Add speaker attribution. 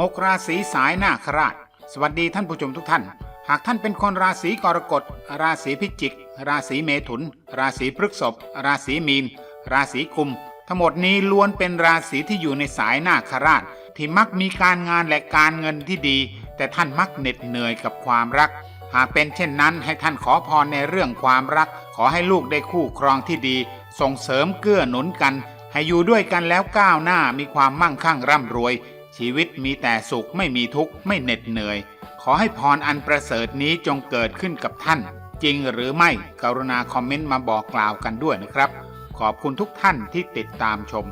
Speaker 1: หกราศีสายนาคราช สวัสดีท่านผู้ชมทุกท่าน หากท่านเป็นคนราศีกรกฎ ราศีพิจิก ราศีเมถุน ราศีพฤษภ ราศีมีน ราศีกุม ทั้งหมดนี้ล้วนเป็นราศีที่อยู่ในสายนาคราช ที่มักมีการงานและการเงินที่ดี แต่ท่านมักเหน็ดเหนื่อยกับความรัก หากเป็นเช่นนั้นให้ท่านขอพรในเรื่องความรัก ขอให้ลูกได้คู่ครองที่ดี ส่งเสริมเกื้อหนุนกันให้อยู่ด้วยกันแล้วก้าวหน้ามีความมั่งคั่งร่ำรวย ชีวิตมีแต่สุขไม่มีทุกข์ไม่เหน็ดเหนื่อย ขอให้พรอันประเสริฐนี้จงเกิดขึ้นกับท่าน จริงหรือไม่กรุณาคอมเมนต์มาบอกกล่าวกันด้วยนะครับ ขอบคุณทุกท่านที่ติดตามชม